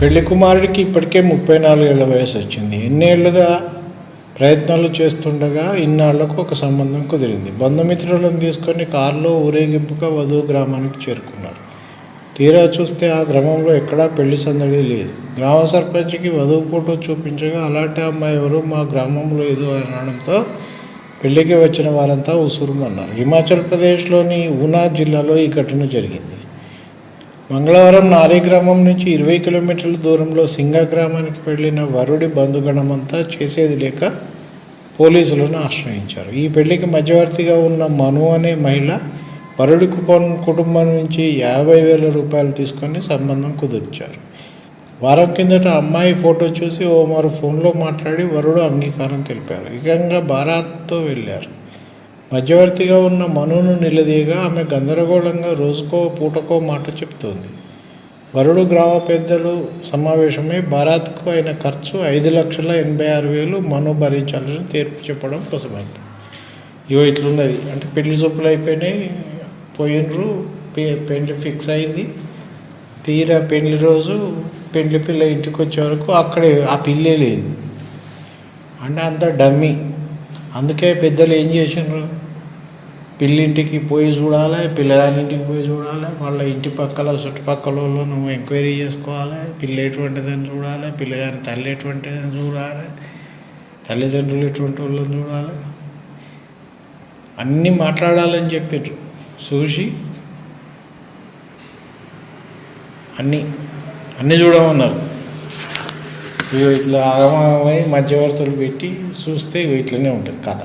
పెళ్ళి కుమారుడికి ఇప్పటికే ముప్పై నాలుగేళ్ళ వయసు వచ్చింది. ఎన్నేళ్ళుగా ప్రయత్నాలు చేస్తుండగా ఇన్నాళ్ళకు ఒక సంబంధం కుదిరింది. బంధుమిత్రులను తీసుకొని కారులో ఊరేగింపుగా వధువు గ్రామానికి చేరుకున్నారు. తీరా చూస్తే ఆ గ్రామంలో ఎక్కడా పెళ్ళి సందడి లేదు. గ్రామ సర్పంచ్కి వధువు ఫోటో చూపించగా అలాంటి అమ్మాయి ఎవరు మా గ్రామంలో ఏదో అనడంతో పెళ్ళికి వచ్చిన వారంతా ఉసురుమన్నారు. హిమాచల్ ప్రదేశ్లోని ఊనా జిల్లాలో ఈ ఘటన జరిగింది. మంగళవారం నారీ గ్రామం నుంచి ఇరవై కిలోమీటర్ల దూరంలో సింగ గ్రామానికి వెళ్ళిన వరుడి బంధుగణమంతా చేసేది లేక పోలీసులను ఆశ్రయించారు. ఈ పెళ్ళికి మధ్యవర్తిగా ఉన్న మను అనే మహిళ వరుడి కుటుంబం నుంచి యాభై వేల రూపాయలు తీసుకొని సంబంధం కుదిర్చారు. వారం కిందట అమ్మాయి ఫోటో చూసి ఓ మరో ఫోన్లో మాట్లాడి వరుడు అంగీకారం తెలిపారు. ఏకంగా బారాత్తో వెళ్ళారు. మధ్యవర్తిగా ఉన్న మనును నిలదీయగా ఆమె గందరగోళంగా రోజుకో పూటకో మాట చెప్తోంది. వరుడు గ్రామ పెద్దలు సమావేశమై భారత్కు అయిన ఖర్చు ఐదు లక్షల ఎనభై ఆరు వేలు మను భరించాలని తీర్పు చెప్పడం కోసమైంది. ఇగో ఇట్లున్నది. అంటే పెళ్ళి చూపులు అయిపోయినాయి పోయినరు పె- పెళ్ళి ఫిక్స్ అయింది. తీరా పెళ్ళి రోజు పెళ్ళి పిల్ల ఇంటికి వచ్చే వరకు అక్కడే ఆ పిల్లే లేదు. అంటే అంత డమ్మీ. అందుకే పెద్దలు ఏం చేసిండ్రు? పిల్లింటికి పోయి చూడాలి పిల్లగానింటికి పోయి చూడాలి వాళ్ళ ఇంటి పక్కల చుట్టుపక్కల వాళ్ళు నువ్వు ఎంక్వైరీ చేసుకోవాలి పిల్ల ఎటువంటిదని చూడాలి పిల్లగాని తల్లి ఎటువంటిదని చూడాలి తల్లిదండ్రులు ఎటువంటి వాళ్ళని చూడాలి. అన్నీ మాట్లాడాలని చెప్పారు చూసి అన్నీ అన్నీ చూడమన్నారు. ఇట్లా ఆగమాగమై మధ్యవర్తులు పెట్టి చూస్తే ఇట్లనే ఉంటుంది కథ.